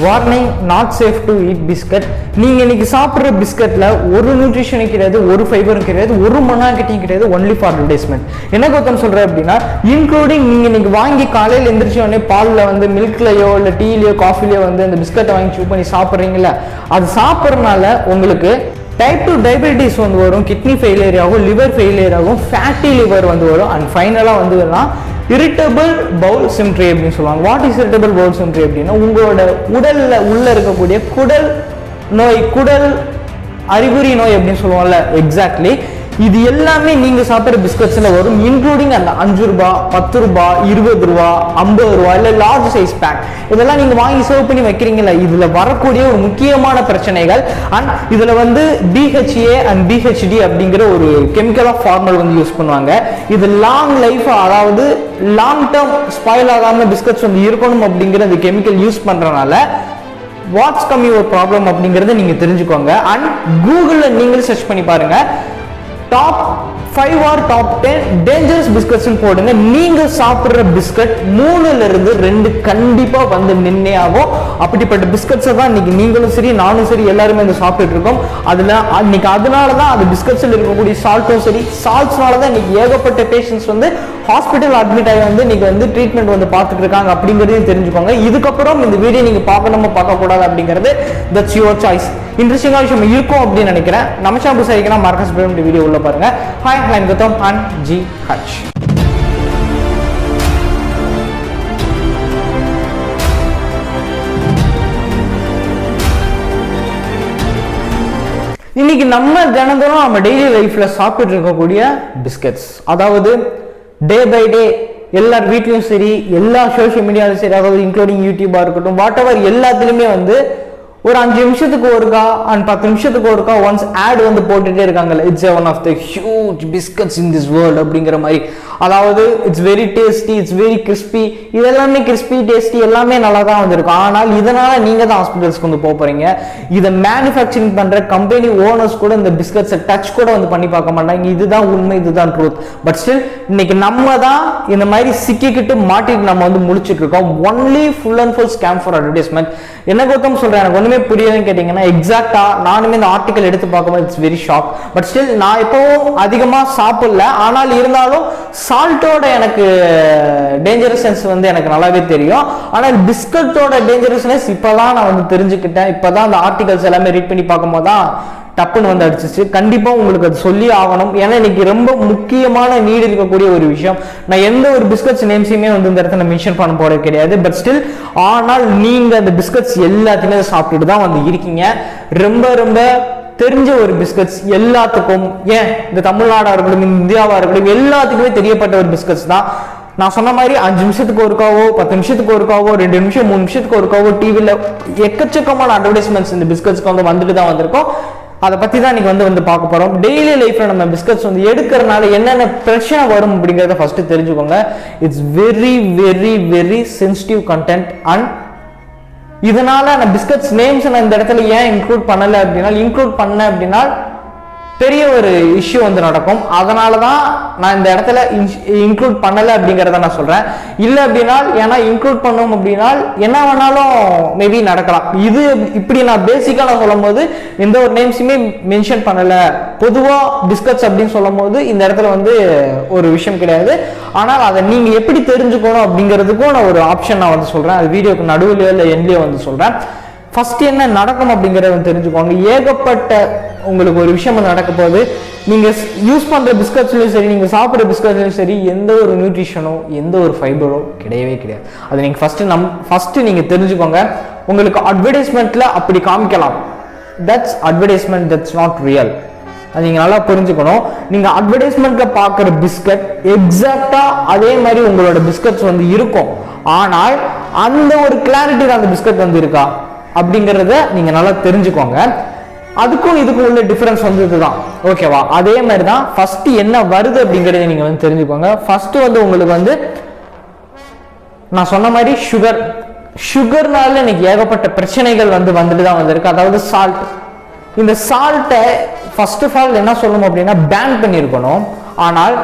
Warning not safe to eat biscuit நீங்கள் இன்னைக்கு சாப்பிட்ற பிஸ்கட்டில் ஒரு நியூட்ரிஷனும் கிடையாது ஒரு ஃபைபரும் கிடையாது ஒரு மண்ணாக்கிட்டையும் கிடையாது ஒன்லி ஃபார் அட்வர்டைஸ்மெண்ட் என்ன கௌதம் சொல்கிறேன் அப்படின்னா இன்க்ளூடிங் நீங்கள் இன்னைக்கு வாங்கி காலையில் எந்திரிச்ச உடனே பாலில் வந்து மில்க்லையோ இல்லை டீலையோ காஃபிலையோ வந்து அந்த பிஸ்கட்டை வாங்கி சூ பண்ணி சாப்பிட்றீங்களா அது சாப்பிட்றதுனால உங்களுக்கு டைப் டூ டயபெட்டிஸ் வந்து வரும் கிட்னி ஃபெயிலியர் ஆகும் லிவர் ஃபெயிலியர் ஆகும் ஃபேட்டி லிவர் வந்து வரும் அண்ட் ஃபைனலாக வந்து இரிட்டபிள் பவுல் சிம்ட்ரி அப்படின்னு சொல்லுவாங்க. What is irritable bowel syndrome அப்படின்னா உங்களோட உடலில் உள்ளே இருக்கக்கூடிய குடல் நோய் குடல் அறிகுறி நோய் அப்படின்னு சொல்லுவோம்ல. எக்ஸாக்ட்லி இது எல்லாமே நீங்க சாப்பிட்ற பிஸ்கட்ஸ்ல வரும் இன்க்ளூடிங் அந்த அஞ்சு ரூபா பத்து ரூபா இருபது ரூபா ஐம்பது ரூபா இல்ல லார்ஜ் சைஸ் பேக் இதெல்லாம் நீங்க வாங்கி சர்வ் பண்ணி வைக்கிறீங்களா இதுல வரக்கூடிய ஒரு முக்கியமான பிரச்சனைகள். அண்ட் இதுல வந்து டிஹெச்ஏ அண்ட் பிஹெச்டி அப்படிங்கிற ஒரு கெமிக்கல் ஆஃப் ஃபார்மல் வந்து யூஸ் பண்ணுவாங்க. இது லாங் லைஃப் அதாவது லாங் டேர்ம் ஸ்பாயில் ஆகாம பிஸ்கட்ஸ் வந்து இருக்கணும் அப்படிங்கிற அந்த கெமிக்கல் யூஸ் பண்றதுனால வாட்ஸ் கம்மி ஒரு ப்ராப்ளம் அப்படிங்கறத நீங்க தெரிஞ்சுக்கோங்க. அண்ட் கூகுளில் நீங்களும் சர்ச் பண்ணி பாருங்க. Top five or top ten dangerous பிஸ்கட்ஸ்னு போடுங்க. நீங்கள் சாப்பிட்ற பிஸ்கட் மூணுல இருந்து ரெண்டு கண்டிப்பாக வந்து நின்னே ஆகும். அப்படிப்பட்ட பிஸ்கட்ஸை தான் இன்னைக்கு நீங்களும் சரி நானும் சரி எல்லாருமே வந்து சாப்பிட்டுட்டு இருக்கோம். அதில் இன்னைக்கு அதனால தான் அந்த பிஸ்கட்ஸில் இருக்கக்கூடிய சால்ட்டும் சரி சால்ட்ஸ்னால தான் இன்னைக்கு ஏகப்பட்ட பேஷண்ட்ஸ் வந்து ஹாஸ்பிட்டல் அட்மிட் ஆகி வந்து இன்னைக்கு வந்து ட்ரீட்மெண்ட் வந்து பார்த்துட்டு இருக்காங்க அப்படிங்கிறதையும் தெரிஞ்சுக்கோங்க. இதுக்கப்புறம் இந்த வீடியோ நீங்கள் பார்க்கணுமா பார்க்கக்கூடாது அப்படிங்கிறது தட்ஸ் யுவர் சாய்ஸ் இன்ட்ரெஸ்டிங்காக விஷயம் இருக்கும் அப்படின்னு நினைக்கிறேன். நம்ம ஷாம்பு சரிக்கணும் மார்க்கஸ் இந்த வீடியோ உள்ள பாருங்க. Hi I'm Gautham and G H இன்னைக்கு நம்ம தினந்தோறும் நம்ம டெய்லி லைஃப்ல சாப்பிட்டு இருக்கக்கூடிய பிஸ்கட்ஸ் அதாவது டே பை டே எல்லார் வீட்லயும் சரி எல்லா சோஷியல் மீடியாலும் சரி அதாவது இன்க்ளூடிங் யூடியூபா இருக்கட்டும் வாட் எவர் எல்லாத்துலயுமே வந்து ஒரு அஞ்சு நிமிஷத்துக்கு ஒருக்கா அண்ட் பத்து நிமிஷத்துக்கு ஒருக்கா ஒன்ஸ் ஆட் வந்து போட்டுட்டே இருக்காங்கல்ல it's one of the huge biscuits in this world அப்படிங்கிற மாதிரி. அதாவது it's very tasty it's very crispy இதெல்லாமே கிறிஸ்பி டேஸ்டி எல்லாமே நல்லா தான் வந்திருக்கும். ஆனால் இதனால் நீங்கள் தான் ஹாஸ்பிட்டல்ஸ்க்கு வந்து போகிறீங்க இதை மேனுஃபேக்சரிங் பண்ணுற கம்பெனி ஓனர்ஸ் கூட இந்த பிஸ்கட்ஸை டச் கூட வந்து பண்ணி பார்க்க மாட்டாங்க. இதுதான் உண்மை இதுதான் ட்ரூத் பட் ஸ்டில் இன்னைக்கு நம்ம தான் இந்த மாதிரி சிக்கிக்கிட்டு மாட்டிட்டு நம்ம வந்து முடிச்சுட்டு இருக்கோம். Only full and full scam for advertisement என்ன கௌதம் சொல்றேன்? எனக்கு ஒண்ணுமே புரியலன்னு கேட்டீங்கன்னா எக்ஸாக்டா நானுமே இந்த ஆர்டிகல் எடுத்து பார்க்கும்போது it's very shock but still நான் இப்போவும் அதிகமா சாப்பிடல. ஆனால் இருந்தாலும் சால்ட்டோட எனக்கு டேஞ்சரஸ்னஸ் வந்து எனக்கு நல்லாவே தெரியும். ஆனால் பிஸ்கட்டோட டேஞ்சரஸ்னஸ் இப்போதான் நான் வந்து தெரிஞ்சுக்கிட்டேன். இப்போதான் அந்த ஆர்டிகல்ஸ் எல்லாமே ரீட் பண்ணி பார்க்கும்போது தான் டப்புன்னு வந்து அடிச்சிச்சு. கண்டிப்பாக உங்களுக்கு அது சொல்லி ஆகணும். ஏன்னா இன்னைக்கு ரொம்ப முக்கியமான நீடு இருக்கக்கூடிய ஒரு விஷயம். நான் எந்த ஒரு பிஸ்கட்ஸ் நேம்ஸையுமே வந்து இந்த இடத்துல மென்ஷன் பண்ண போறது கிடையாது. பட் ஸ்டில் ஆனால் நீங்கள் அந்த பிஸ்கட்ஸ் எல்லாத்தையுமே சாப்பிட்டுட்டு தான் வந்து இருக்கீங்க. ரொம்ப ரொம்ப தெரிஞ்ச ஒரு பிஸ்கட்ஸ் எல்லாத்துக்கும் ஏன்? இந்த தமிழ்நாடாக இருக்கட்டும் இந்தியாவாக இருக்கட்டும் எல்லாத்துக்குமே தெரியப்பட்ட ஒரு பிஸ்கட்ஸ் தான். நான் சொன்ன மாதிரி அஞ்சு நிமிஷத்துக்கு ஒருக்காவோ பத்து நிமிஷத்துக்கு ஒருக்காவோ ரெண்டு நிமிஷம் மூணு நிமிஷத்துக்கு ஒருக்காவோ டிவியில் எக்கச்சக்கமான அட்வர்டைஸ்மெண்ட்ஸ் இந்த பிஸ்கட்ஸ்க்கு வந்து வந்துட்டு தான் வந்திருக்கோம். அதை பற்றி தான் இன்றைக்கி வந்து வந்து பார்க்க போகிறோம் டெய்லி லைஃப்பில் நம்ம பிஸ்கட்ஸ் வந்து எடுக்கிறனால என்னென்ன பிரச்சனை வரும் அப்படிங்கிறத ஃபஸ்ட்டு தெரிஞ்சுக்கோங்க. It's very very very sensitive content and இதனால் நான் பிஸ்கட்ஸ் நேம்ஸ் நான் இந்த இடத்துல ஏன் இன்க்ளூட் பண்ணலை அப்படின்னா இன்க்ளூட் பண்ண அப்படின்னா பெரிய ஒரு இஷ்யூ வந்து நடக்கும். அதனால தான் நான் இந்த இடத்துல இன்க்ளூட் பண்ணலை அப்படிங்கிறத நான் சொல்கிறேன் இல்லை அப்படின்னா ஏன்னா இன்க்ளூட் பண்ணோம் அப்படின்னா என்ன வேணாலும் மேபி நடக்கலாம். இது இப்படி நான் பேசிக்காக நான் சொல்லும் போது எந்த ஒரு நேம்ஸுமே மென்ஷன் பண்ணலை. பொதுவாக டிஸ்கஸ் அப்படின்னு சொல்லும் போது இந்த இடத்துல வந்து ஒரு விஷயம் கிடையாது. ஆனால் அதை நீங்கள் எப்படி தெரிஞ்சுக்கணும் அப்படிங்கிறதுக்கும் நான் ஒரு ஆப்ஷன் நான் வந்து சொல்கிறேன் அது வீடியோக்கு நடுவில் இல்லை எண்ட்லேயோ வந்து சொல்கிறேன் ஃபர்ஸ்ட் என்ன நடக்கும் அப்படிங்கிறத தெரிஞ்சுக்கோங்க. ஏகப்பட்ட உங்களுக்கு ஒரு விஷயம் வந்து நடக்க போகுது. நீங்க யூஸ் பண்ற பிஸ்கட்ஸ்லயும் சரி நீங்க சாப்பிட்ற பிஸ்கட்ஸ்லயும் சரி எந்த ஒரு நியூட்ரிஷனோ எந்த ஒரு ஃபைபரோ கிடையவே கிடையாது. அது நீங்க ஃபர்ஸ்ட் நம் ஃபர்ஸ்ட் நீங்க தெரிஞ்சுக்கோங்க. உங்களுக்கு அட்வர்டைஸ்மெண்ட்ல அப்படி காமிக்கலாம். That's advertisement that's not real அது நீங்கள் நல்லா புரிஞ்சுக்கணும். நீங்கள் அட்வர்டைஸ்மெண்ட்டில் பார்க்குற பிஸ்கட் எக்ஸாக்டாக அதே மாதிரி உங்களோட பிஸ்கட்ஸ் வந்து இருக்கும். ஆனால் அந்த ஒரு கிளாரிட்டி அந்த பிஸ்கட் வந்து இருக்கா? அப்படிங்கிறத நீங்க நல்லா தெரிஞ்சுக்கோங்க. அதுக்கும் இதுக்கும் உள்ள டிஃபரன்ஸ் வந்து இதுதான். ஓகேவா அதே மாதிரி தான் ஃபஸ்ட்டு என்ன வருது அப்படிங்கிறத நீங்கள் வந்து தெரிஞ்சுக்கோங்க. ஃபஸ்ட்டு வந்து உங்களுக்கு வந்து நான் சொன்ன மாதிரி சுகர் சுகர்னால இன்னைக்கு ஏகப்பட்ட பிரச்சனைகள் வந்து வந்துட்டு தான் வந்திருக்கு. அதாவது சால்ட் இந்த சால்ட்டை ஃபர்ஸ்ட் ஆஃப் ஆல் என்ன சொல்லணும் அப்படின்னா பேன் பண்ணியிருக்கணும் ஆனால்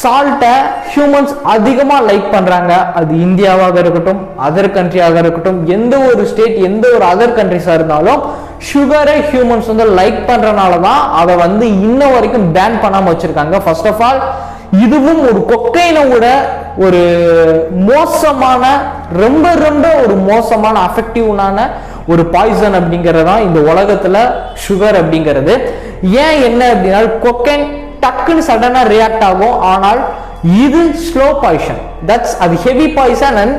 சால்ட்டை ஹியூமன்ஸ் அதிகமாக லைக் பண்ணுறாங்க அது இந்தியாவாக இருக்கட்டும் அதர் கண்ட்ரியாக இருக்கட்டும் எந்த ஒரு ஸ்டேட் எந்த ஒரு அதர் கண்ட்ரிஸாக இருந்தாலும் சுகரை ஹியூமன்ஸ் வந்து லைக் பண்ணுறனால தான் அதை வந்து இன்ன வரைக்கும் பேன் பண்ணாமல் வச்சுருக்காங்க. ஃபர்ஸ்ட் ஆஃப் ஆல் இதுவும் ஒரு கொக்கைனை விட ஒரு மோசமான ரொம்ப ரொம்ப ஒரு மோசமான அஃபெக்டிவ்னான ஒரு பாய்சன் அப்படிங்கிறது தான் இந்த உலகத்தில் சுகர் அப்படிங்கிறது. ஏன் என்ன அப்படின்னா கொக்கைன் டக்குன்னு சடனா ரியாக்ட் ஆகும். ஆனால் இது ஸ்லோ பாய்ஷன் தட்ஸ் அது ஹெவி பாய்சன் அண்ட்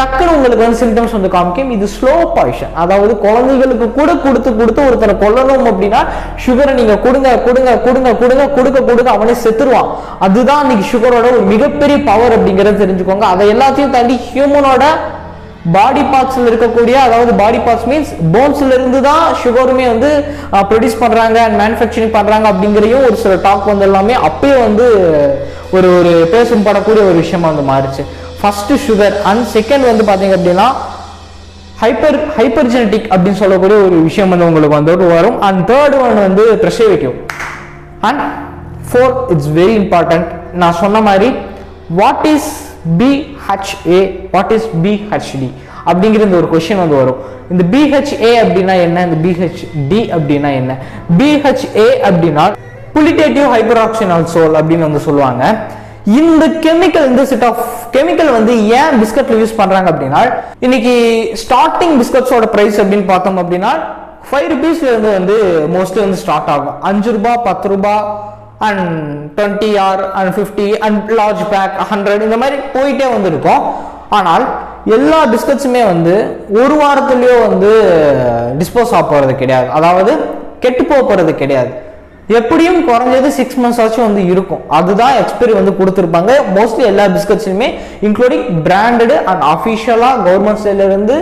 டக்குன்னு உங்களுக்கு வந்து சிம்டம்ஸ் வந்து காமிக்கும். இது ஸ்லோ பாய்ஷன் அதாவது குழந்தைகளுக்கு கூட கொடுத்து கொடுத்து ஒருத்தரை கொல்லணும் அப்படின்னா சுகரை நீங்க கொடுங்க கொடுங்க கொடுங்க கொடுங்க கொடுக்க கொடுக்க அவனே செத்துருவான். அதுதான் இன்னைக்கு சுகரோட ஒரு மிகப்பெரிய பவர் அப்படிங்கறத தெரிஞ்சுக்கோங்க. அதை எல்லாத்தையும் தாண்டி ஹியூமனோட பாடி பார்ட்ஸில் இருக்கக்கூடிய அதாவது பாடி பார்ட்ஸ் மீன்ஸ் போன்ஸ்ல இருந்து தான் சுகருமே வந்து ப்ரொடியூஸ் பண்ணுறாங்க அண்ட் மேனுஃபேக்சரிங் பண்ணுறாங்க அப்படிங்கிறையும் ஒரு சில டாக் வந்து எல்லாமே அப்பயே வந்து ஒரு ஒரு பேசும் படக்கூடிய ஒரு விஷயமா வந்து மாறிச்சு. ஃபர்ஸ்ட் சுகர் அண்ட் செகண்ட் வந்து பார்த்தீங்க அப்படின்னா ஹைப்பர் ஹைப்பர் ஜெனட்டிக் அப்படின்னு சொல்லக்கூடிய ஒரு விஷயம் வந்து உங்களுக்கு வந்து வரும். அண்ட் தேர்ட் ஒன் வந்து preservative and four it's very important நான் சொன்ன மாதிரி what is B BHA what is BHT அப்படிங்கிற இந்த ஒரு கொஷின் வந்து வரும். இந்த பிஹெச்ஏ அப்படின்னா என்ன? இந்த பிஹெச்டி அப்படின்னா என்ன? பிஹெச்ஏ அப்படின்னா புலிட்டேட்டிவ் ஹைபராக்சினால் சோல் அப்படின்னு வந்து சொல்லுவாங்க. இந்த கெமிக்கல் இந்த செட் ஆஃப் கெமிக்கல் வந்து ஏன் பிஸ்கட்ல யூஸ் பண்றாங்க அப்படின்னா இன்னைக்கு ஸ்டார்டிங் பிஸ்கட்ஸோட பிரைஸ் அப்படின்னு பார்த்தோம் அப்படின்னா ஃபைவ் ருபீஸ்ல இருந்து வந்து மோஸ்ட்லி வந்து ஸ்டார்ட் ஆகும். அஞ்சு ரூபாய் பத்து ரூபாய் and twenty or and fifty and large pack hundred இந்த மாதிரி போயிட்டே வந்திருக்கோம். ஆனால் எல்லா பிஸ்கட்ஸுமே வந்து ஒரு வாரத்துலேயோ வந்து டிஸ்போஸ் ஆக போகிறது கிடையாது. அதாவது கெட்டு போக போகிறது கிடையாது. எப்படியும் குறைஞ்சது சிக்ஸ் மந்த்ஸ் ஆச்சும் வந்து இருக்கும். அதுதான் எக்ஸ்பைரி வந்து கொடுத்துருப்பாங்க. மோஸ்ட்லி எல்லா பிஸ்கட்ஸுமே இன்க்ளூடிங் பிராண்டடு அண்ட் அஃபிஷியலாக கவர்மெண்ட் சைட்லேருந்து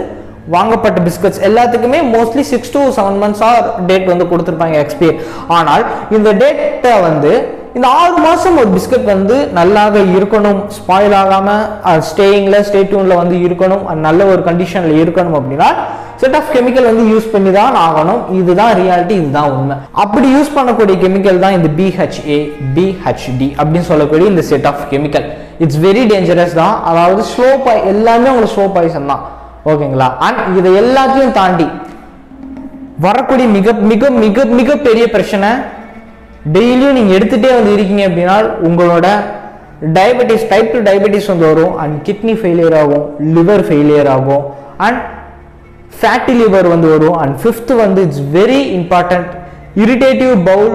வாங்கப்பட்ட பிஸ்கட்ஸ் எல்லாத்துக்குமே mostly six to seven months or date வந்து கொடுத்துருப்பாங்க எக்ஸ்பைரி ஆனால் இந்த டேட்டை வந்து இந்த ஆறு மாதம் ஒரு பிஸ்கட் வந்து நல்லாக இருக்கணும் ஸ்பாயில் ஆகாமல் ஸ்டேயிங்கில் ஸ்டே டியூன்ல வந்து இருக்கணும் நல்ல ஒரு கண்டிஷனில் இருக்கணும் அப்படின்னா செட் ஆஃப் கெமிக்கல் வந்து யூஸ் பண்ணி தான் ஆகணும். இதுதான் ரியாலிட்டி இதுதான் உண்மை. அப்படி யூஸ் பண்ணக்கூடிய கெமிக்கல் தான் இந்த பிஹெச்ஏ பிஹெச்டி அப்படின்னு சொல்லக்கூடிய இந்த set of chemical it's very dangerous தான். அதாவது ஸ்லோ பாய் எல்லாமே உங்களுக்கு ஸ்லோ பாய்சன் தான். ஓகேங்களா? அண்ட் இதை எல்லாத்தையும் தாண்டி வரக்கூடிய மிக மிக மிக மிக பெரிய பிரச்சனை டெய்லியும் நீங்க எடுத்துட்டே வந்து இருக்கீங்க அப்படின்னா உங்களோட டயபெட்டிஸ் டைப் டூ டயபெட்டிஸ் வந்து வரும் அண்ட் கிட்னி ஃபெயிலியர் ஆகும் லிவர் ஃபெயிலியர் ஆகும் அண்ட் ஃபேட்டி லிவர் வந்து வரும் அண்ட் ஃபிஃப்த் வந்து it's very important irritative bowel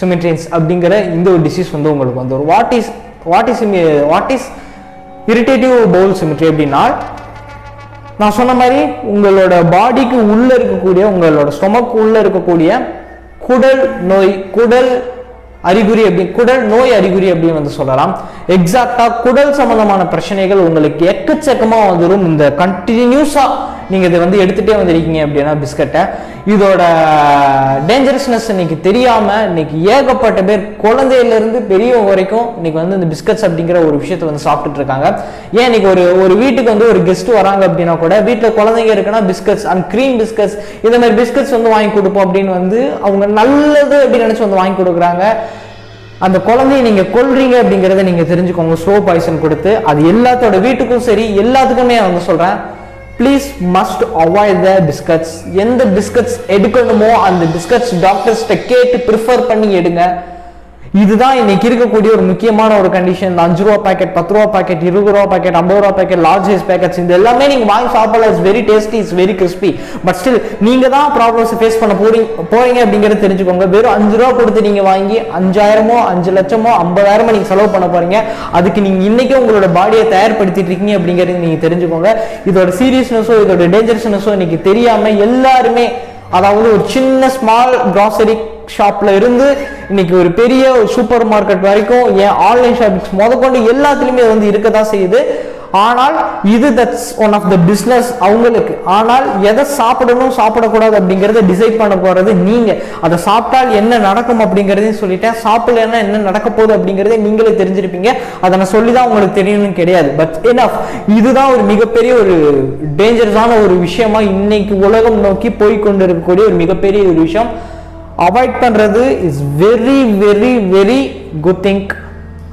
syndromes அப்படிங்கிற இந்த ஒரு டிசீஸ் வந்து உங்களுக்கு வந்து வரும். What is what is what is irritative bowel syndrome அப்படின்னா நான் சொன்ன மாதிரி உங்களோட பாடிக்கு உள்ள இருக்கக்கூடிய உங்களோட ஸ்டொமக்கு உள்ள இருக்கக்கூடிய குடல் நோய் குடல் அறிகுறி அப்படி குடல் நோய் அறிகுறி அப்படின்னு வந்து சொல்லலாம். எக்ஸாக்டா குடல் சம்பந்தமான பிரச்சனைகள் உங்களுக்கு எக்கச்சக்கமா வந்துடும் இந்த கண்டினியூஸா நீங்கள் இதை வந்து எடுத்துகிட்டே வந்திருக்கீங்க அப்படின்னா பிஸ்கட்டை. இதோட டேஞ்சரஸ்னஸ் இன்னைக்கு தெரியாமல் இன்னைக்கு ஏகப்பட்ட பேர் குழந்தையிலேருந்து பெரியவங்க வரைக்கும் இன்னைக்கு வந்து இந்த பிஸ்கட்ஸ் அப்படிங்கிற ஒரு விஷயத்தை வந்து சாப்பிட்டுட்டு இருக்காங்க. ஏன் இன்னைக்கு ஒரு ஒரு வீட்டுக்கு வந்து ஒரு கெஸ்ட் வராங்க அப்படின்னா கூட வீட்டில் குழந்தைங்க இருக்குன்னா பிஸ்கட்ஸ் அண்ட் க்ரீம் பிஸ்கட்ஸ் இந்த மாதிரி பிஸ்கட்ஸ் வந்து வாங்கி கொடுப்போம் அப்படின்னு வந்து அவங்க நல்லது அப்படின்னு நினச்சி வந்து வாங்கி கொடுக்குறாங்க. அந்த குழந்தைய நீங்கள் கொள்றீங்க அப்படிங்கிறத நீங்கள் தெரிஞ்சுக்கோங்க. ஸ்லோ பாய்சன் கொடுத்து அது எல்லாத்தோட வீட்டுக்கும் சரி எல்லாத்துக்குமே வந்து சொல்கிறேன் please must avoid the biscuits எந்த பிஸ்கட்ஸ் எடுக்கணுமோ அந்த பிஸ்கட்ஸ் டாக்டர்ஸ்கிட்ட கேட்டு ப்ரிஃபர் பண்ணி எடுங்க. இதுதான் இன்னைக்கு இருக்கக்கூடிய ஒரு முக்கியமான ஒரு கண்டிஷன் இந்த அஞ்சு ரூபா பேக்கெட் பத்து ரூபா பாக்கெட் இருபது ரூபா பாக்கெட் ஐம்பது ரூபா பேக்கெட் லார்ஜ் சைஸ் பேக்கெட்ஸ் இந்த எல்லாமே நீங்க வாங்கி சாப்பிடலாம். It's very tasty it's very crispy but still நீங்க தான் ப்ராப்ளம்ஸ் ஃபேஸ் பண்ண போறீங்க போறீங்க அப்படிங்கறத தெரிஞ்சுக்கோங்க. வெறும் அஞ்சு ரூபா கொடுத்து நீங்க வாங்கி அஞ்சாயிரமோ அஞ்சு லட்சமோ ஐம்பதாயிரமோ நீங்க செலவு பண்ண போறீங்க. அதுக்கு நீங்க இன்னைக்கே உங்களோட பாடியை தயார்படுத்திட்டு இருக்கீங்க அப்படிங்கிறது நீங்க தெரிஞ்சுக்கோங்க. இதோட சீரியஸ்னஸோ இதோட டேஞ்சரஸ்னஸோ இன்னைக்கு தெரியாம எல்லாருமே அதாவது ஒரு சின்ன ஸ்மால் கிராசரி ஷாப்ல இருந்து இன்னைக்கு ஒரு பெரிய சூப்பர் மார்க்கெட் வரைக்கும் ஏன் ஆன்லைன் ஷாப்பிங்ஸ் முதற்கொண்டு எல்லாத்துலேயுமே வந்து இருக்க தான் செய்யுது. ஆனால் இது that's one of the business அவங்களுக்கு. ஆனால் எதை சாப்பிடணும் சாப்பிடக்கூடாது அப்படிங்கறத டிசைட் பண்ண போகிறது நீங்கள் அதை சாப்பிட்டால் என்ன நடக்கும் அப்படிங்கிறதையும் சொல்லிட்டேன். சாப்பிடலன்னா என்ன நடக்க போகுது அப்படிங்கிறதே நீங்களே தெரிஞ்சிருப்பீங்க. அதை நான் சொல்லி தான் உங்களுக்கு தெரியணும்னு கிடையாது. பட் என்ன இதுதான் ஒரு மிகப்பெரிய ஒரு டேஞ்சரஸான ஒரு விஷயமா இன்னைக்கு உலகம் நோக்கி போய் கொண்டு இருக்கக்கூடிய ஒரு மிகப்பெரிய ஒரு விஷயம். அவாய்ட் பண்ணுறது is very very very good thing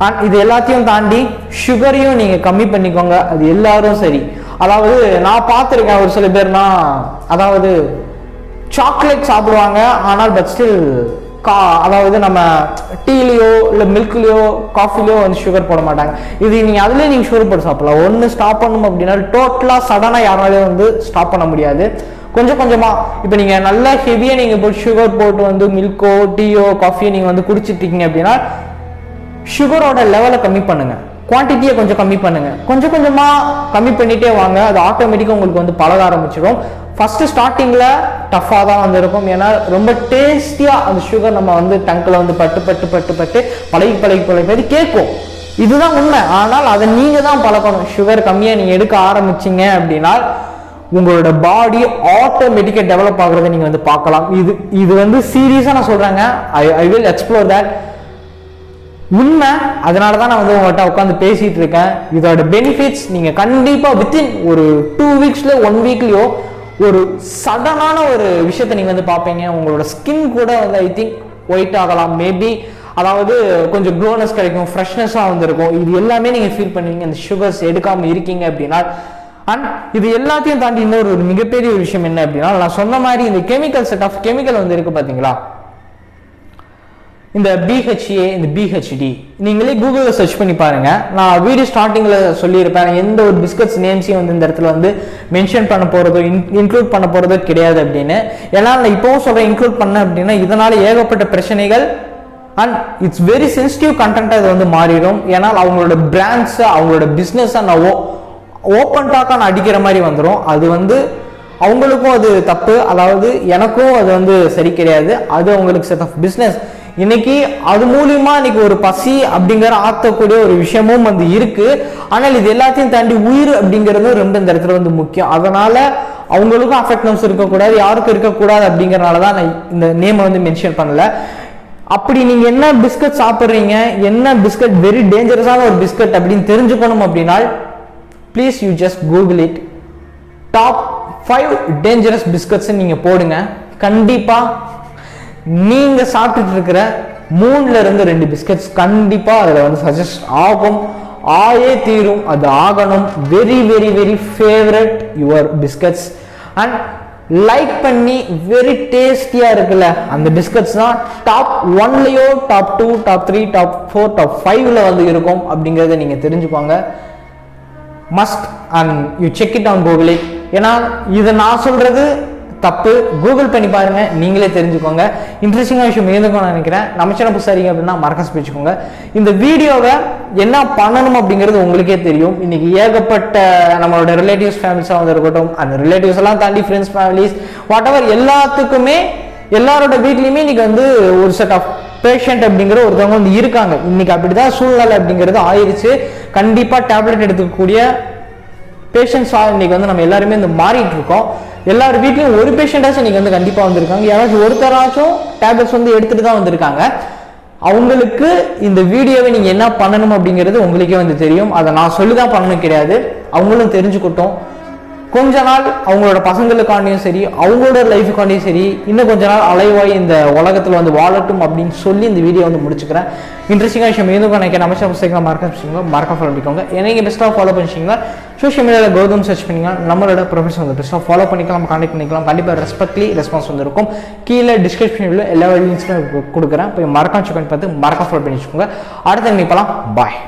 and இது எல்லாத்தையும் தாண்டி சுகரையும் நீங்கள் கம்மி பண்ணிக்கோங்க. அது எல்லாரும் சரி. அதாவது நான் பார்த்துருக்கேன் ஒரு சில பேர்னா அதாவது சாக்லேட் சாப்பிடுவாங்க ஆனால் பட் ஸ்டில் கா அதாவது நம்ம டீலையோ இல்லை மில்க்லேயோ காஃபிலையோ வந்து சுகர் போட மாட்டாங்க. இது நீங்கள் அதுலேயே நீங்கள் சுகர் போட்டு சாப்பிடலாம். ஒன்று ஸ்டாப் பண்ணணும் அப்படின்னா டோட்டலாக சடனாக யாராலையும் வந்து ஸ்டாப் பண்ண முடியாது. கொஞ்சம் கொஞ்சமாக இப்போ நீங்கள் நல்லா ஹெவியாக நீங்கள் போட்டு சுகர் போட்டு வந்து மில்க்கோ டீயோ காஃபியோ நீங்கள் வந்து குடிச்சிட்டீங்க அப்படின்னா சுகரோட லெவலை கம்மி பண்ணுங்க. குவான்டிட்டியை கொஞ்சம் கம்மி பண்ணுங்க. கொஞ்சம் கொஞ்சமா கம்மி பண்ணிட்டே வாங்க. அது ஆட்டோமேட்டிக்காக உங்களுக்கு வந்து பழக ஆரம்பிச்சிடும். ஃபர்ஸ்ட் ஸ்டார்டிங்கில் டஃப்பாக தான் வந்து இருக்கும் ஏன்னா ரொம்ப டேஸ்டியாக அந்த சுகர் நம்ம வந்து டங்கில் வந்து பட்டு பட்டு பட்டு பட்டு பழகி பழகி பழகி பழகி கேட்கும். இதுதான் உண்மை. ஆனால் அதை நீங்கள் தான் பழக்கணும் சுகர் கம்மியாக நீங்கள் எடுக்க ஆரம்பிச்சீங்க அப்படின்னா உங்களோட பாடி ஆட்டோமேட்டிக்காக டெவலப் ஆகுறதை நீங்கள் வந்து பார்க்கலாம். இது இது வந்து சீரியஸாக நான் சொல்கிறேங்க I I will explore that உண்மை அதனால தான் நான் வந்து உங்கள்கிட்ட உட்காந்து பேசிகிட்டு இருக்கேன். இதோட பெனிஃபிட்ஸ் நீங்கள் கண்டிப்பாக வித்தின் ஒரு டூ வீக்ஸில் ஒன் வீக்லேயோ ஒரு சடனான ஒரு விஷயத்தை நீங்கள் வந்து பார்ப்பீங்க. உங்களோட ஸ்கின் கூட வந்து ஐ திங்க் ஒயிட் ஆகலாம். மேபி அதாவது கொஞ்சம் க்ளோனஸ் கிடைக்கும் ஃப்ரெஷ்னஸாக வந்திருக்கும். இது எல்லாமே நீங்கள் ஃபீல் பண்ணுவீங்க. இந்த சுகர்ஸ் எடுக்காமல் இருக்கீங்க அப்படின்னா அண்ட் இது எல்லாத்தையும் தாண்டி இன்னொரு ஒரு மிகப்பெரிய ஒரு விஷயம் என்ன அப்படின்னா நான் சொன்ன மாதிரி இந்த கெமிக்கல் செட் ஆஃப் கெமிக்கல் வந்து இருக்கு பார்த்தீங்களா இந்த பிஹெச்ஏ இந்த பிஹெச்டி நீங்களே கூகுளில் சர்ச் பண்ணி பாருங்க. நான் வீடியோ ஸ்டார்டிங்கில் சொல்லியிருப்பேன். எந்த ஒரு பிஸ்கட்ஸ் நேம்ஸையும் வந்து இந்த இடத்துல வந்து மென்ஷன் பண்ண போகிறதோ இன்க்ளூட் பண்ண போகிறதோ கிடையாது அப்படின்னு. ஏன்னா நான் இப்போவும் சொல்கிறேன் இன்க்ளூட் பண்ண அப்படின்னா இதனால் ஏகப்பட்ட பிரச்சனைகள் அண்ட் இட்ஸ் வெரி சென்சிட்டிவ் கண்டென்ட்டாக இது வந்து மாறிடும். ஏன்னா அவங்களோட பிராண்ட்ஸை அவங்களோட பிஸ்னஸை நான் ஓப்பன் டாக்காக நான் அடிக்கிற மாதிரி வந்துடும் அது வந்து அவங்களுக்கும் அது தப்பு. அதாவது எனக்கும் அது வந்து சரி கிடையாது. அது அவங்களுக்கு செட் ஆஃப் பிஸ்னஸ் இன்னைக்கு அது மூலியமா இன்னைக்கு ஒரு பசி அப்படிங்கிற ஆத்தக்கூடிய ஒரு விஷயமும் வந்து இருக்கு. ஆனால் இது எல்லாத்தையும் தாண்டி உயிர் அப்படிங்கிறது ரொம்ப இந்த இடத்துல வந்து முக்கியம். அதனால அவங்களுக்கும் அஃபெக்ட்னஸ் இருக்கக்கூடாது. யாருக்கும் இருக்கக்கூடாது அப்படிங்கறனால தான் நான் இந்த நேமை வந்து மென்ஷன் பண்ணல. அப்படி நீங்க என்ன பிஸ்கட் சாப்பிட்றீங்க? என்ன பிஸ்கட் வெரி டேஞ்சரஸான ஒரு பிஸ்கட் அப்படின்னு தெரிஞ்சுக்கணும் அப்படின்னா please you just Google it top five dangerous biscuits நீங்கள் போடுங்க. கண்டிப்பாக நீங்கள் சாப்பிட்டுட்டு இருக்கிற மூணுல இருந்து ரெண்டு பிஸ்கட்ஸ் கண்டிப்பாக அதில் வந்து சஜஸ்ட் ஆகும். ஆயே தீரும். அது ஆகணும். Very very very favourite your biscuits and like பண்ணி வெரி டேஸ்டியாக இருக்குல்ல அந்த பிஸ்கட்ஸ் தான் top ஒன்லயோ top two top three top four top ஃபைவ்ல வந்து இருக்கும் அப்படிங்கிறத நீங்கள் தெரிஞ்சுப்பாங்க must and you check it on Google ஏன்னா இதை நான் சொல்கிறது தப்பு. கூகுள் பண்ணி பாருங்க நீங்களே தெரிஞ்சுக்கோங்க. இன்ட்ரெஸ்டிங்காக விஷயம் இருந்துக்கணும்னு நான் நினைக்கிறேன். நம்ம சேனல் புதுசாரிங்க அப்படின்னா மறக்க வச்சுக்கோங்க இந்த வீடியோவை என்ன பண்ணணும் அப்படிங்கிறது உங்களுக்கே தெரியும். இன்னைக்கு ஏகப்பட்ட நம்மளோட ரிலேட்டிவ்ஸ் ஃபேமிலிஸாக வந்து இருக்கட்டும் அந்த ரிலேட்டிவ்ஸ் எல்லாம் தாண்டி ஃப்ரெண்ட்ஸ் ஃபேமிலிஸ் வாட் எவர் எல்லாத்துக்குமே எல்லாரோட வீட்லையுமே இன்னைக்கு வந்து ஒரு செட் ஆஃப் பேஷண்ட் அப்படிங்கிற ஒருத்தவங்க வந்து இருக்காங்க. இன்னைக்கு அப்படிதான் சூழ்நிலை அப்படிங்கிறது ஆயிடுச்சு கண்டிப்பாக டேப்லெட் எடுத்துக்கக்கூடிய பேஷண்ட்ஸாக இன்னைக்கு வந்து நம்ம எல்லாருமே வந்து மாறிட்டு இருக்கோம். எல்லார் வீட்லையும் ஒரு பேஷண்டாச்சும் இன்னைக்கு வந்து கண்டிப்பாக வந்திருக்காங்க. யாராச்சும் ஒருத்தராச்சும் டேப்லெட்ஸ் வந்து எடுத்துட்டு தான் வந்திருக்காங்க. அவங்களுக்கு இந்த வீடியோவை நீங்கள் என்ன பண்ணணும் அப்படிங்கிறது உங்களுக்கே வந்து தெரியும். அதை நான் சொல்லி தான் பண்ணணும் கிடையாது. அவங்களும் தெரிஞ்சுக்கிட்டோம். கொஞ்ச நாள் அவங்களோட பசங்களுக்காண்டியும் சரி அவங்களோட லைஃபுக்காண்டியும் சரி இன்னும் கொஞ்ச நாள் அலைவாய் இந்த உலகத்தில் வந்து வாழட்டும் அப்படின்னு சொல்லி இந்த வீடியோ வந்து முடிச்சுக்கிறேன். இன்ட்ரெஸ்டிங்காக விஷயம் எதுவும் நினைக்க நம்ம புஸ்தகம் மறக்க வச்சுக்கோங்க மறக்க ஃபாலோ பண்ணிக்கோங்க. எனக்கு பெஸ்ட்டாக ஃபாலோ பண்ணிச்சிங்கன்னா சோஷியல் மீடியாவில் கௌதம் சர்ச் பண்ணிங்கன்னா நம்மளோட ப்ரொஃபஷன் வந்து பெஸ்ட்டாக ஃபாலோ பண்ணிக்கலாம் காண்டக்ட் பண்ணிக்கலாம். கண்டிப்பாக ரெஸ்பெக்ட்லி ரெஸ்பான்ஸ் வந்து இருக்கும். கீழே டிஸ்கிரிப்ஷனில் எல்லா லிங்க்ஸுமே கொடுக்குறேன். போய் மறக்காம செக் பண்ணி பார்த்து மறக்க ஃபாலோ பண்ணி வச்சுக்கோங்க அடுத்த நினைப்பலாம் பாய்